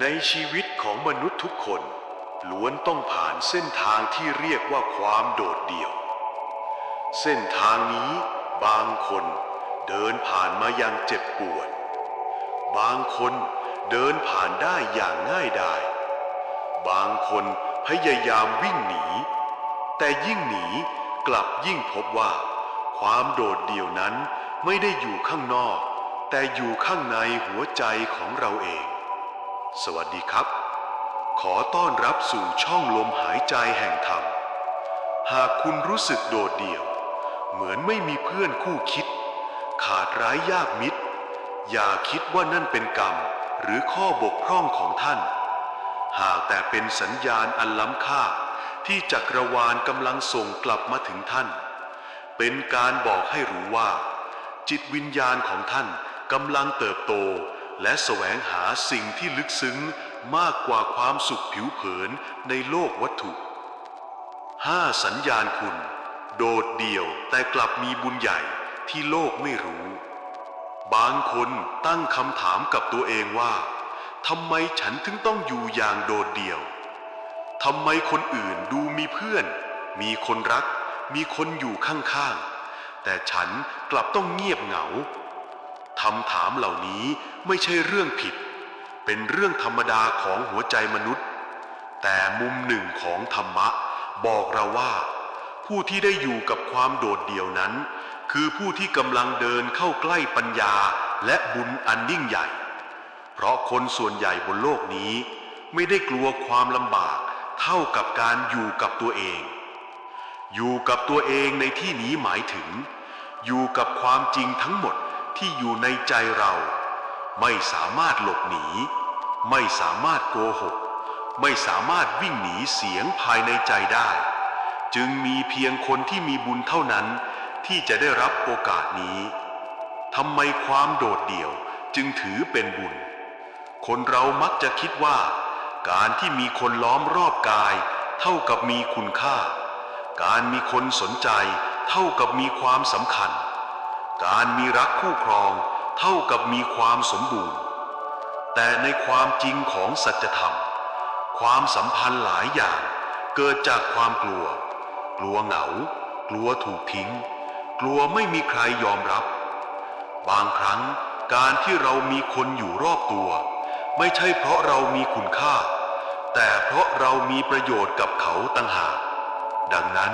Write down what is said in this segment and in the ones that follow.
ในชีวิตของมนุษย์ทุกคน ล้วนต้องผ่านเส้นทางที่เรียกว่าความโดดเดี่ยว เส้นทางนี้บางคนเดินผ่านมาอย่างเจ็บปวด บางคนเดินผ่านได้อย่างง่ายดาย บางคนพยายามวิ่งหนี แต่ยิ่งหนีกลับยิ่งพบว่า ความโดดเดี่ยวนั้นไม่ได้อยู่ข้างนอก แต่อยู่ข้างในหัวใจของเราเอง สวัสดีครับ ขอต้อนรับสู่ช่องลมหายใจแห่งธรรม หากคุณรู้สึกโดดเดี่ยว เหมือนไม่มีเพื่อนคู่คิด ขาดร้ายยากมิตร อย่าคิดว่านั่นเป็นกรรมหรือข้อบกพร่องของท่าน หากแต่เป็นสัญญาณอันล้ำค่าที่จักรวาลกำลังส่งกลับมาถึงท่าน เป็นการบอกให้รู้ว่า จิตวิญญาณของท่านกำลังเติบโต และแสวงหาสิ่งที่ลึกซึ้งมากกว่าความสุขผิวเผินในโลกวัตถุห้าสัญญาณคุณ โดดเดี่ยวแต่กลับมีบุญใหญ่ที่โลกไม่รู้ บางคนตั้งคำถามกับตัวเองว่าทำไมฉันถึงต้องอยู่อย่างโดดเดี่ยวทำไมคนอื่นดูมีเพื่อน มีคนรัก มีคนอยู่ข้างๆ แต่ฉันกลับต้องเงียบเหงา คำถามเหล่านี้ไม่ใช่เรื่องผิด เป็นเรื่องธรรมดาของหัวใจมนุษย์ แต่มุมหนึ่งของธรรมะ บอกเราว่า ผู้ที่ได้อยู่กับความโดดเดี่ยวนั้น คือผู้ที่กำลังเดินเข้าใกล้ปัญญาและบุญอันยิ่งใหญ่ เพราะคนส่วนใหญ่บนโลกนี้ ไม่ได้กลัวความลำบากเท่ากับการอยู่กับตัวเอง อยู่กับตัวเองในที่นี้หมายถึง อยู่กับความจริงทั้งหมด ที่อยู่ในใจเรา ไม่สามารถหลบหนี ไม่สามารถโกหก ไม่สามารถวิ่งหนีเสียงภายในใจได้ จึงมีเพียงคนที่มีบุญเท่านั้นที่จะได้รับโอกาสนี้ทำไมความโดดเดี่ยวจึงถือเป็นบุญ คนเรามักจะคิดว่า การที่มีคนล้อมรอบกาย เท่ากับมีคุณค่า การมีคนสนใจ เท่ากับมีความสำคัญ การมีรักคู่ครองเท่ากับมีความสมบูรณ์ แต่ในความจริงของสัจธรรม ความสัมพันธ์หลายอย่างเกิดจากความกลัว กลัวเหงา กลัวถูกทิ้ง กลัวไม่มีใครยอมรับ บางครั้งการที่เรามีคนอยู่รอบตัว ไม่ใช่เพราะเรามีคุณค่า แต่เพราะเรามีประโยชน์กับเขาต่างหาก ดังนั้น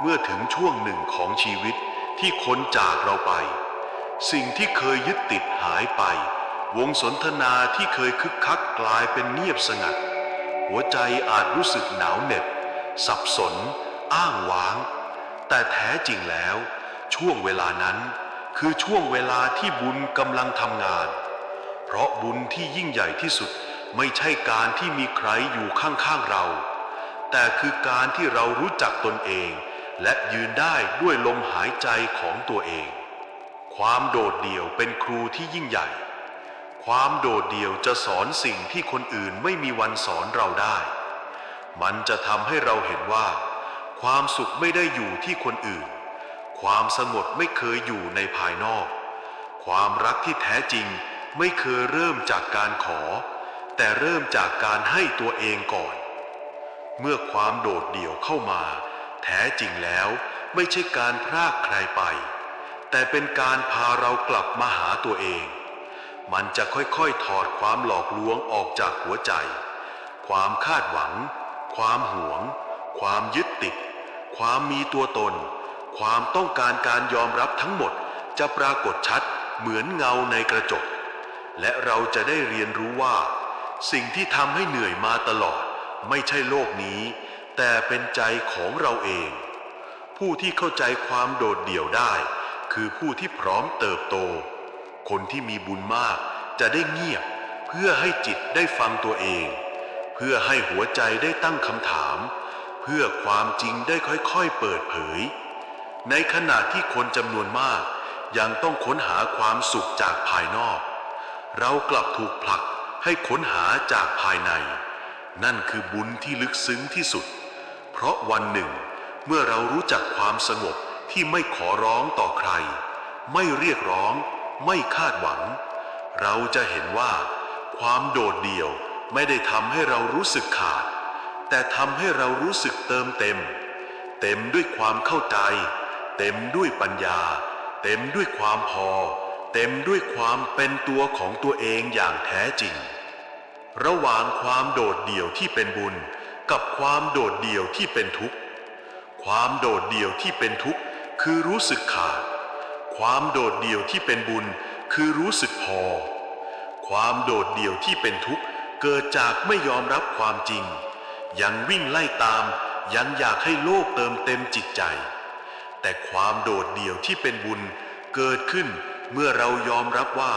เมื่อถึงช่วงหนึ่งของชีวิต ที่คนจากเราไป สิ่งที่เคยยึดติดหายไป วงสนทนาที่เคยคึกคักกลายเป็นเงียบสงัด หัวใจอาจรู้สึกหนาวเหน็บ สับสน อ้างว้าง แต่แท้จริงแล้ว ช่วงเวลานั้นคือช่วงเวลาที่บุญกำลังทำงาน เพราะบุญที่ยิ่งใหญ่ที่สุดไม่ใช่การที่มีใครอยู่ข้างๆเรา แต่คือการที่เรารู้จักตนเอง และยืนได้ด้วยลมหายใจของตัวเอง ความโดดเดี่ยวเป็นครูที่ยิ่งใหญ่ ความโดดเดี่ยวจะสอนสิ่งที่คนอื่นไม่มีวันสอนเราได้ มันจะทำให้เราเห็นว่า ความสุขไม่ได้อยู่ที่คนอื่น ความสงบไม่เคยอยู่ในภายนอก ความรักที่แท้จริงไม่เคยเริ่มจากการขอ แต่เริ่มจากการให้ตัวเองก่อน เมื่อความโดดเดี่ยวเข้ามา แท้จริงแล้วไม่ใช่การพรากใครไป แต่เป็นการพาเรากลับมาหาตัวเอง มันจะค่อยๆถอดความหลอกลวงออกจากหัวใจ ความคาดหวัง ความหวง ความยึดติด ความมีตัวตน ความต้องการการยอมรับทั้งหมดจะปรากฏชัดเหมือนเงาในกระจก และเราจะได้เรียนรู้ว่า สิ่งที่ทำให้เหนื่อยมาตลอด ไม่ใช่โลกนี้ แต่เป็นใจของเราเอง ผู้ที่เข้าใจความโดดเดี่ยวได้ คือผู้ที่พร้อมเติบโต คนที่มีบุญมากจะได้เงียบ เพื่อให้จิตได้ฟังตัวเอง เพื่อให้หัวใจได้ตั้งคำถาม เพื่อความจริงได้ค่อยๆเปิดเผย ในขณะที่คนจำนวนมาก ยังต้องค้นหาความสุขจากภายนอก เรากลับถูกผลักให้ค้นหาจากภายใน นั่นคือบุญที่ลึกซึ้งที่สุด เพราะวันหนึ่ง เมื่อเรารู้จักความสงบที่ไม่ขอร้องต่อใคร ไม่เรียกร้อง ไม่คาดหวัง เราจะเห็นว่า ความโดดเดี่ยวไม่ได้ทำให้เรารู้สึกขาด แต่ทำให้เรารู้สึกเติมเต็ม เต็มด้วยความเข้าใจ เต็มด้วยปัญญา เต็มด้วยความพอ เต็มด้วยความเป็นตัวของตัวเองอย่างแท้จริง ระหว่างความโดดเดี่ยวที่เป็นบุญ กับความโดดเดี่ยวที่เป็นทุกข์ ความโดดเดี่ยวที่เป็นทุกข์คือรู้สึกขาด ความโดดเดี่ยวที่เป็นบุญคือรู้สึกพอ ความโดดเดี่ยวที่เป็นทุกข์เกิดจากไม่ยอมรับความจริง ยังวิ่งไล่ตาม ยังอยากให้โลกเติมเต็มจิตใจ แต่ความโดดเดี่ยวที่เป็นบุญเกิดขึ้นเมื่อเรายอมรับว่า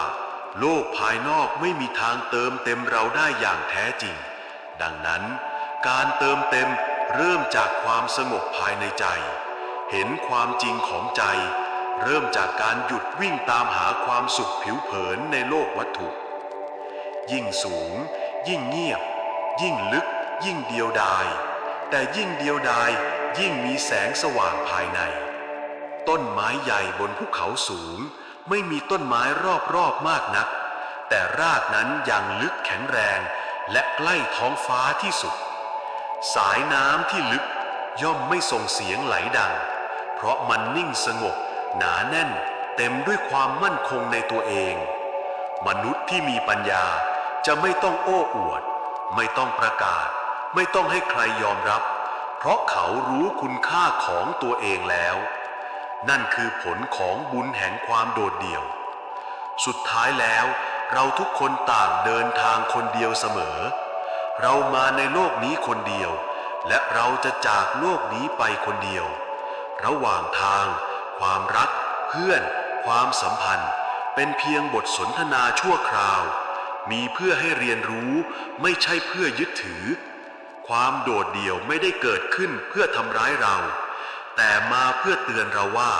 โลกภายนอกไม่มีทางเติมเต็มเราได้อย่างแท้จริง ดังนั้น การเติมเต็มเริ่มจากความสงบภายในใจ เห็นความจริงของใจ เริ่มจากการหยุดวิ่งตามหาความสุขผิวเผินในโลกวัตถุ ยิ่งสูง ยิ่งเงียบ ยิ่งลึก ยิ่งเดียวดาย แต่ยิ่งเดียวดายยิ่งมีแสงสว่างภายใน ต้นไม้ใหญ่บนภูเขาสูง ไม่มีต้นไม้รอบๆมากนัก แต่รากนั้นยังลึกแข็งแรงและใกล้ท้องฟ้าที่สุด สายน้ำที่ลึกย่อมไม่ส่งเสียงไหลดัง เพราะมันนิ่งสงบ หนาแน่น เต็มด้วยความมั่นคงในตัวเอง มนุษย์ที่มีปัญญาจะไม่ต้องโอ้อวด ไม่ต้องประกาศ ไม่ต้องให้ใครยอมรับ เพราะเขารู้คุณค่าของตัวเองแล้ว นั่นคือผลของบุญแห่งความโดดเดี่ยว สุดท้ายแล้วเราทุกคนต่างเดินทางคนเดียวเสมอ เรามาในโลกนี้คนเดียว และเราจะจากโลกนี้ไปคนเดียว ระหว่างทาง ความรัก เพื่อน ความสัมพันธ์ เป็นเพียงบทสนทนาชั่วคราว มีเพื่อให้เรียนรู้ไม่ใช่เพื่อยึดถือ ความโดดเดี่ยวไม่ได้เกิดขึ้นเพื่อทำร้ายเรา แต่มาเพื่อเตือนเราว่า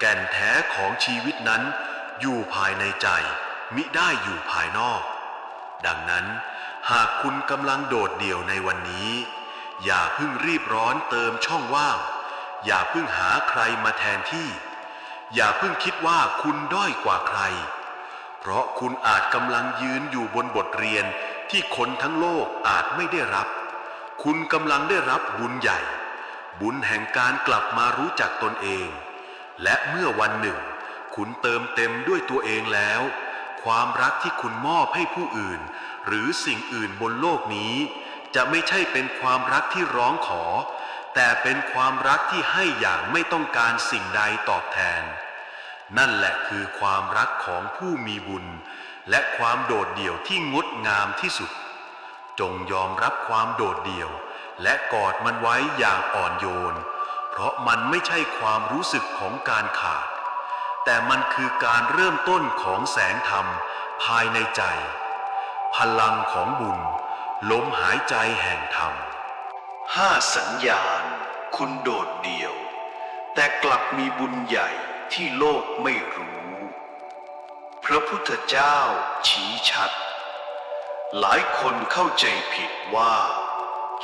แก่นแท้ของชีวิตนั้น อยู่ภายในใจ มิได้อยู่ภายนอก ดังนั้น หากคุณกำลังโดดเดี่ยวในวันนี้ อย่าเพิ่งรีบร้อนเติมช่องว่าง อย่าเพิ่งหาใครมาแทนที่ อย่าเพิ่งคิดว่าคุณด้อยกว่าใคร เพราะคุณอาจกำลังยืนอยู่บนบทเรียนที่คนทั้งโลกอาจไม่ได้รับ คุณกำลังได้รับบุญใหญ่ บุญแห่งการกลับมารู้จักตนเอง และเมื่อวันหนึ่ง คุณเติมเต็มด้วยตัวเองแล้ว ความรักที่คุณมอบให้ผู้อื่น หรือสิ่งอื่นบนโลกนี้ จะไม่ใช่เป็นความรักที่ร้องขอ แต่เป็นความรักที่ให้อย่างไม่ต้องการสิ่งใดตอบแทน นั่นแหละคือความรักของผู้มีบุญ และความโดดเดี่ยวที่งดงามที่สุด จงยอมรับความโดดเดี่ยว และกอดมันไว้อย่างอ่อนโยน เพราะมันไม่ใช่ความรู้สึกของการขาดแต่มันคือการเริ่มต้นของแสงธรรมภายในใจ พลังของบุญลมหายใจแห่งธรรมห้าสัญญาณ คุณโดดเดี่ยว แต่กลับมีบุญใหญ่ที่โลกไม่รู้ พระพุทธเจ้าชี้ชัด หลายคนเข้าใจผิดว่า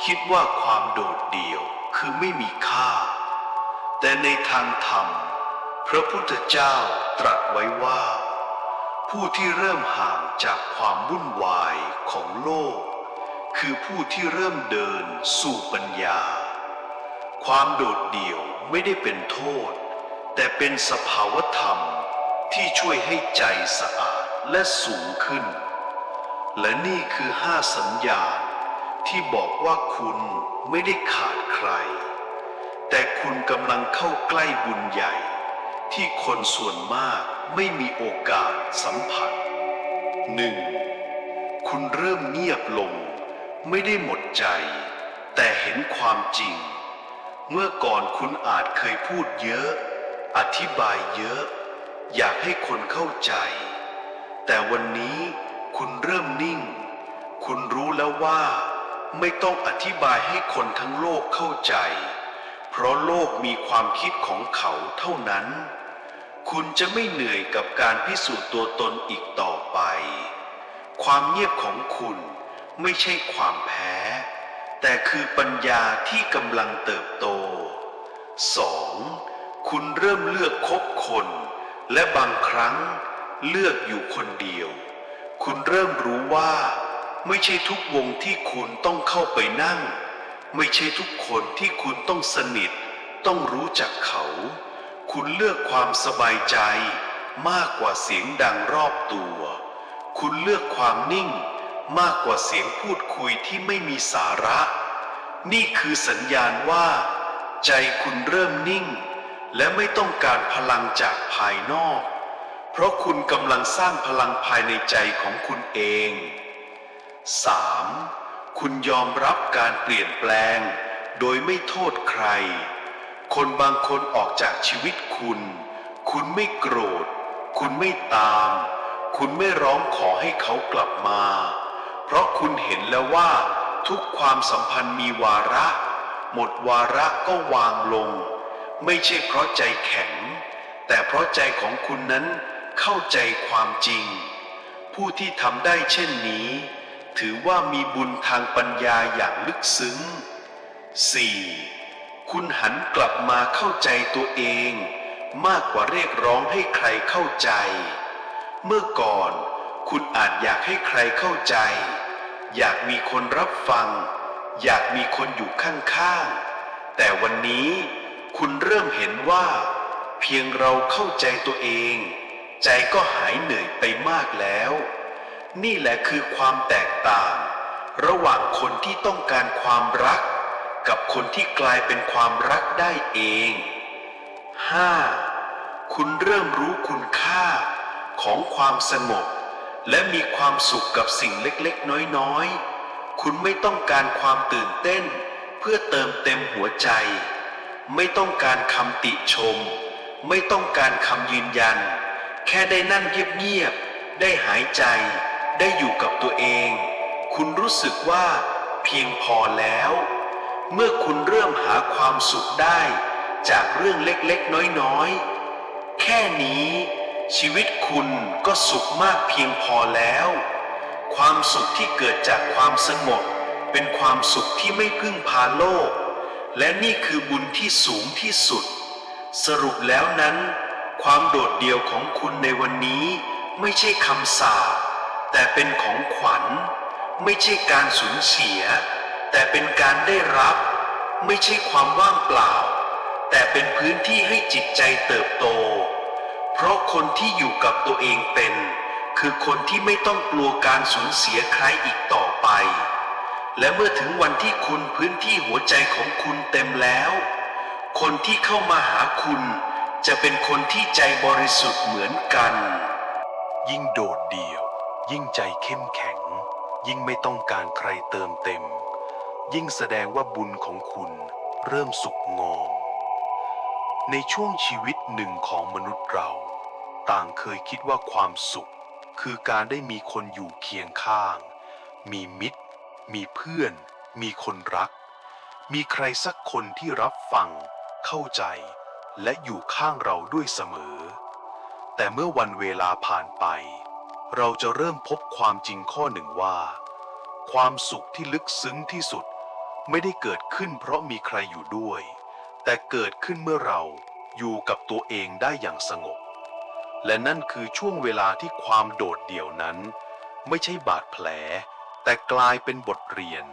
คิดว่าความโดดเดี่ยวคือไม่มีค่า แต่ในทางธรรม พระพุทธเจ้าตรัสไว้ว่า ผู้ที่เริ่มห่างจากความวุ่นวายของโลก คือผู้ที่เริ่มเดินสู่ปัญญา ความโดดเดี่ยวไม่ได้เป็นโทษ แต่เป็นสภาวธรรมที่ช่วยให้ใจสะอาดและสูงขึ้น และนี่คือห้าสัญญาณที่บอกว่าคุณไม่ได้ขาดใคร แต่คุณกำลังเข้าใกล้บุญใหญ่ที่คนส่วนมาก ไม่มีโอกาสสัมผัสหนึ่งคุณเริ่มเงียบลง ไม่ได้หมดใจ แต่เห็นความจริง เมื่อก่อนคุณอาจเคยพูดเยอะ อธิบายเยอะ อยากให้คนเข้าใจ แต่วันนี้คุณเริ่มนิ่ง คุณรู้แล้วว่า ไม่ต้องอธิบายให้คนทั้งโลกเข้าใจ เพราะโลกมีความคิดของเขาเท่านั้น คุณจะไม่เหนื่อยกับการพิสูจน์ตัวตนอีกต่อไป ความเงียบของคุณไม่ใช่ความแพ้ แต่คือปัญญาที่กำลังเติบโต 2. คุณเริ่มเลือกคบคน และบางครั้งเลือกอยู่คนเดียว คุณเริ่มรู้ว่า ไม่ใช่ทุกวงที่คุณต้องเข้าไปนั่ง ไม่ใช่ทุกคนที่คุณต้องสนิท ต้องรู้จักเขา คุณเลือกความสบายใจมากกว่าเสียงดังรอบตัว คุณเลือกความนิ่งมากกว่าเสียงพูดคุยที่ไม่มีสาระ นี่คือสัญญาณว่า ใจคุณเริ่มนิ่ง และไม่ต้องการพลังจากภายนอก เพราะคุณกำลังสร้างพลังภายในใจของคุณเอง 3. คุณยอมรับการเปลี่ยนแปลง โดยไม่โทษใคร คนบางคนออกจากชีวิตคุณ คุณไม่โกรธ คุณไม่ตาม คุณไม่ร้องขอให้เขากลับมา เพราะคุณเห็นแล้วว่า ทุกความสัมพันธ์มีวาระ หมดวาระก็วางลง ไม่ใช่เพราะใจแข็ง แต่เพราะใจของคุณนั้นเข้าใจความจริง ผู้ที่ทำได้เช่นนี้ ถือว่ามีบุญทางปัญญาอย่างลึกซึ้ง 4. คุณหันกลับมาเข้าใจตัวเอง มากกว่าเรียกร้องให้ใครเข้าใจ เมื่อก่อนคุณอาจอยากให้ใครเข้าใจ อยากมีคนรับฟัง อยากมีคนอยู่ข้างๆ แต่วันนี้คุณเริ่มเห็นว่า เพียงเราเข้าใจตัวเอง ใจก็หายเหนื่อยไปมากแล้ว นี่แหละคือความแตกต่าง ระหว่างคนที่ต้องการความรัก กับคนที่กลายเป็นความรักได้เอง 5. คุณเริ่มรู้คุณค่าของความสงบ และมีความสุขกับสิ่งเล็กๆ น้อยๆ คุณไม่ต้องการความตื่นเต้น เพื่อเติมเต็มหัวใจ ไม่ต้องการคำติชม ไม่ต้องการคำยืนยัน แค่ได้นั่งเงียบๆ ได้หายใจ ได้อยู่กับตัวเอง คุณรู้สึกว่าเพียงพอแล้ว เมื่อคุณเริ่มหาความสุขได้ จากเรื่องเล็กๆ น้อยๆ แค่นี้ ชีวิตคุณก็สุขมากเพียงพอแล้ว ความสุขที่เกิดจากความสงบเป็นความสุขที่ไม่พึ่งพาโลก และนี่คือบุญที่สูงที่สุด สรุปแล้วนั้น ความโดดเดี่ยวของคุณในวันนี้ไม่ใช่คำสาปแต่เป็นของขวัญ ไม่ใช่การสูญเสีย แต่เป็นการได้รับ ไม่ใช่ความว่างเปล่า แต่เป็นพื้นที่ให้จิตใจเติบโต เพราะคนที่อยู่กับตัวเองเป็น คือคนที่ไม่ต้องกลัวการสูญเสียใครอีกต่อไป และเมื่อถึงวันที่คุณพื้นที่หัวใจของคุณเต็มแล้ว คนที่เข้ามาหาคุณ จะเป็นคนที่ใจบริสุทธิ์เหมือนกัน ยิ่งโดดเดี่ยว ยิ่งใจเข้มแข็ง ยิ่งไม่ต้องการใครเติมเต็ม ยิ่งแสดงว่าบุญของคุณเริ่มสุกงอม ในช่วงชีวิตหนึ่งของมนุษย์เรา ต่างเคยคิดว่าความสุข คือการได้มีคนอยู่เคียงข้าง มีมิตร มีเพื่อน มีคนรัก มีใครสักคนที่รับฟัง เข้าใจ และอยู่ข้างเราด้วยเสมอ แต่เมื่อวันเวลาผ่านไป เราจะเริ่มพบความจริงข้อหนึ่งว่า ความสุขที่ลึกซึ้งที่สุด ไม่ได้เกิดขึ้นเพราะมีใครอยู่ด้วย แต่เกิดขึ้นเมื่อเราอยู่กับตัวเองได้อย่างสงบ และนั่นคือช่วงเวลาที่ความโดดเดี่ยวนั้น ไม่ใช่บาดแผล แต่กลายเป็นบทเรียน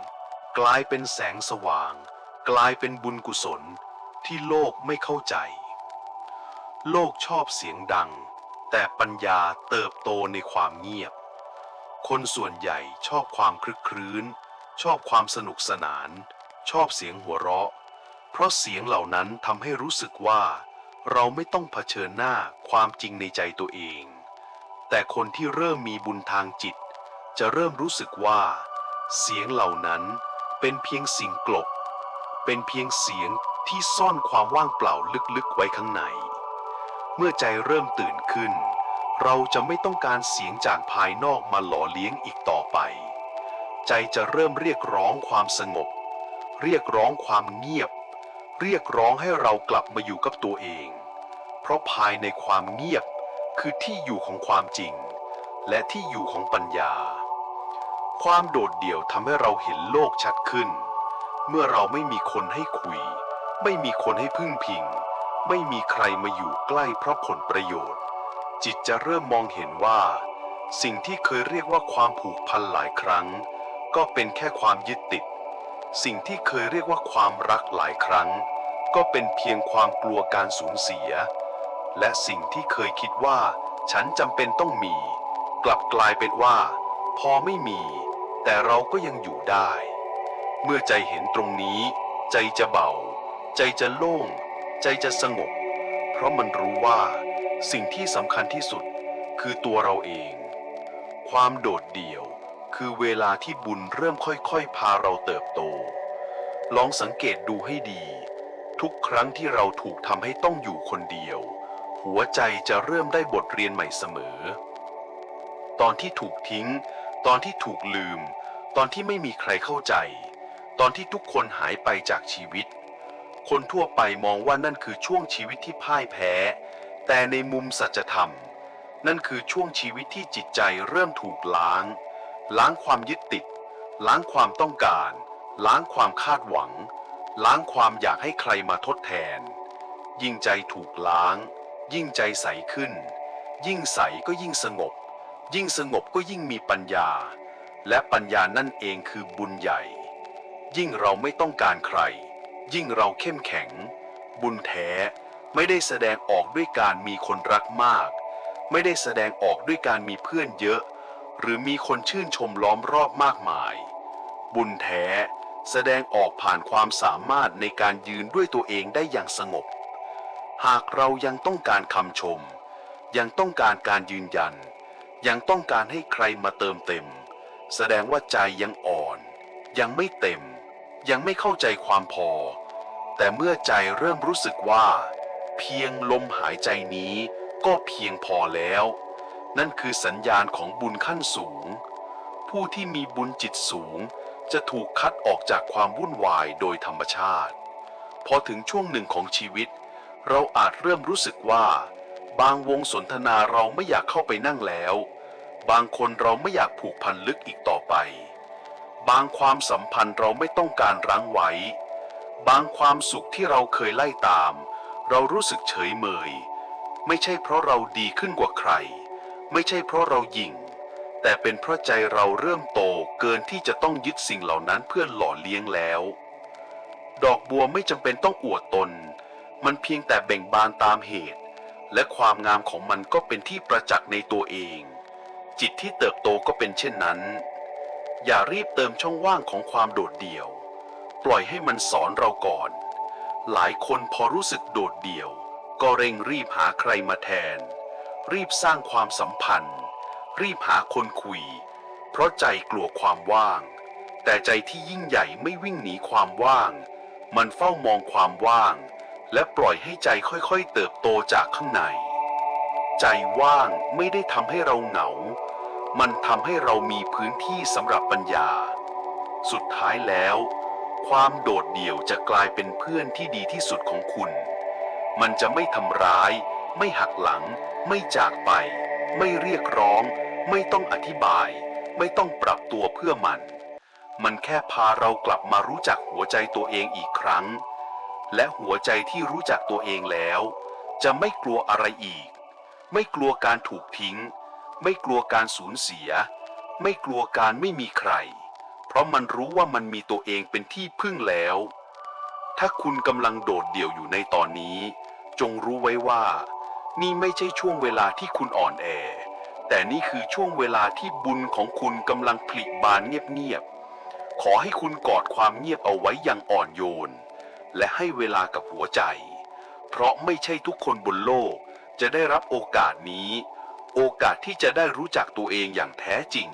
กลายเป็นแสงสว่าง กลายเป็นบุญกุศลที่โลกไม่เข้าใจ โลกชอบเสียงดัง แต่ปัญญาเติบโตในความเงียบ คนส่วนใหญ่ชอบความคลึกครื้น ชอบความสนุกสนาน ชอบเสียงหัวเราะ เพราะเสียงเหล่านั้นทำให้รู้สึกว่า เราไม่ต้องเผชิญหน้าความจริงในใจตัวเอง แต่คนที่เริ่มมีบุญทางจิต จะเริ่มรู้สึกว่า เสียงเหล่านั้นเป็นเพียงสิ่งกลบ เป็นเพียงเสียงที่ซ่อนความว่างเปล่าลึกๆไว้ข้างใน เมื่อใจเริ่มตื่นขึ้น เราจะไม่ต้องการเสียงจากภายนอกมาหล่อเลี้ยงอีกต่อ ใจจะเริ่มเรียกร้องความสงบ เรียกร้องความเงียบ เรียกร้องให้เรากลับมาอยู่กับตัวเอง เพราะภายในความเงียบคือที่อยู่ของความจริง และที่อยู่ของปัญญา ความโดดเดี่ยวทำให้เราเห็นโลกชัดขึ้น เมื่อเราไม่มีคนให้คุย ไม่มีคนให้พึ่งพิง ไม่มีใครมาอยู่ใกล้เพราะผลประโยชน์ จิตจะเริ่มมองเห็นว่า สิ่งที่เคยเรียกว่าความผูกพันหลายครั้ง ก็เป็นแค่ความยึดติด สิ่งที่เคยเรียกว่าความรักหลายครั้ง ก็เป็นเพียงความกลัวการสูญเสีย และสิ่งที่เคยคิดว่า ฉันจำเป็นต้องมี กลับกลายเป็นว่า พอไม่มี แต่เราก็ยังอยู่ได้ เมื่อใจเห็นตรงนี้ ใจจะเบา ใจจะโล่ง ใจจะสงบ เพราะมันรู้ว่า สิ่งที่สำคัญที่สุดคือตัวเราเอง ความโดดเดี่ยว คือเวลาที่บุญเริ่มค่อยๆ พาเราเติบโต ลองสังเกตดูให้ดี ทุกครั้งที่เราถูกทำให้ต้องอยู่คนเดียว หัวใจจะเริ่มได้บทเรียนใหม่เสมอ ตอนที่ถูกทิ้ง ตอนที่ถูกลืม ตอนที่ไม่มีใครเข้าใจ ตอนที่ทุกคนหายไปจากชีวิต คนทั่วไปมองว่านั่นคือช่วงชีวิตที่พ่ายแพ้ แต่ในมุมสัจธรรม นั่นคือช่วงชีวิตที่จิตใจเริ่มถูกล้าง ล้างความยึดติด ล้างความต้องการ ล้างความคาดหวัง ล้างความอยากให้ใครมาทดแทน ยิ่งใจถูกล้าง ยิ่งใจใสขึ้น ยิ่งใสก็ยิ่งสงบ ยิ่งสงบก็ยิ่งมีปัญญา และปัญญานั่นเองคือบุญใหญ่ ยิ่งเราไม่ต้องการใคร ยิ่งเราเข้มแข็ง บุญแท้ไม่ได้แสดงออกด้วยการมีคนรักมาก ไม่ได้แสดงออกด้วยการมีเพื่อนเยอะ หรือมีคนชื่นชมล้อมรอบมากมาย บุญแท้แสดงออกผ่านความสามารถในการยืนด้วยตัวเองได้อย่างสงบ หากเรายังต้องการคำชม ยังต้องการการยืนยัน ยังต้องการให้ใครมาเติมเต็ม แสดงว่าใจยังอ่อน ยังไม่เต็ม ยังไม่เข้าใจความพอ แต่เมื่อใจเริ่มรู้สึกว่า เพียงลมหายใจนี้ก็เพียงพอแล้ว นั่นคือสัญญาณของบุญขั้นสูง ผู้ที่มีบุญจิตสูงจะถูกคัดออกจากความวุ่นวายโดยธรรมชาติ พอถึงช่วงหนึ่งของชีวิต เราอาจเริ่มรู้สึกว่า บางวงสนทนาเราไม่อยากเข้าไปนั่งแล้ว บางคนเราไม่อยากผูกพันลึกอีกต่อไป บางความสัมพันธ์เราไม่ต้องการรั้งไว้ บางความสุขที่เราเคยไล่ตาม เรารู้สึกเฉยเมย ไม่ใช่เพราะเราดีขึ้นกว่าใคร ไม่ใช่เพราะเราหยิ่ง แต่เป็นเพราะใจเราเริ่มโตเกินที่จะต้องยึดสิ่งเหล่านั้นเพื่อหล่อเลี้ยงแล้ว ดอกบัวไม่จำเป็นต้องอวดตน มันเพียงแต่เบ่งบานตามเหตุ และความงามของมันก็เป็นที่ประจักษ์ในตัวเอง จิตที่เติบโตก็เป็นเช่นนั้น อย่ารีบเติมช่องว่างของความโดดเดี่ยว ปล่อยให้มันสอนเราก่อน หลายคนพอรู้สึกโดดเดี่ยว ก็เร่งรีบหาใครมาแทน รีบสร้างความสัมพันธ์ รีบหาคนคุย เพราะใจกลัวความว่าง แต่ใจที่ยิ่งใหญ่ไม่วิ่งหนีความว่าง มันเฝ้ามองความว่าง และปล่อยให้ใจค่อยๆ เติบโตจากข้างใน ใจว่างไม่ได้ทำให้เราเหงา มันทำให้เรามีพื้นที่สำหรับปัญญา สุดท้ายแล้ว ความโดดเดี่ยวจะกลายเป็นเพื่อนที่ดีที่สุดของคุณ มันจะไม่ทำร้าย ไม่หักหลัง ไม่จากไป ไม่เรียกร้อง ไม่ต้องอธิบาย ไม่ต้องปรับตัวเพื่อมัน มันแค่พาเรากลับมารู้จักหัวใจตัวเองอีกครั้ง และหัวใจที่รู้จักตัวเองแล้ว จะไม่กลัวอะไรอีก ไม่กลัวการถูกทิ้ง ไม่กลัวการสูญเสีย ไม่กลัวการไม่มีใคร เพราะมันรู้ว่ามันมีตัวเองเป็นที่พึ่งแล้ว ถ้าคุณกำลังโดดเดี่ยวอยู่ในตอนนี้ จงรู้ไว้ว่า นี่ไม่ใช่ช่วงเวลาที่คุณอ่อนแอ แต่นี่คือช่วงเวลาที่บุญของคุณกำลังผลิบานเงียบๆ ขอให้คุณกอดความเงียบเอาไว้อย่างอ่อนโยน และให้เวลากับหัวใจ เพราะไม่ใช่ทุกคนบนโลกจะได้รับโอกาสนี้ โอกาสที่จะได้รู้จักตัวเองอย่างแท้จริง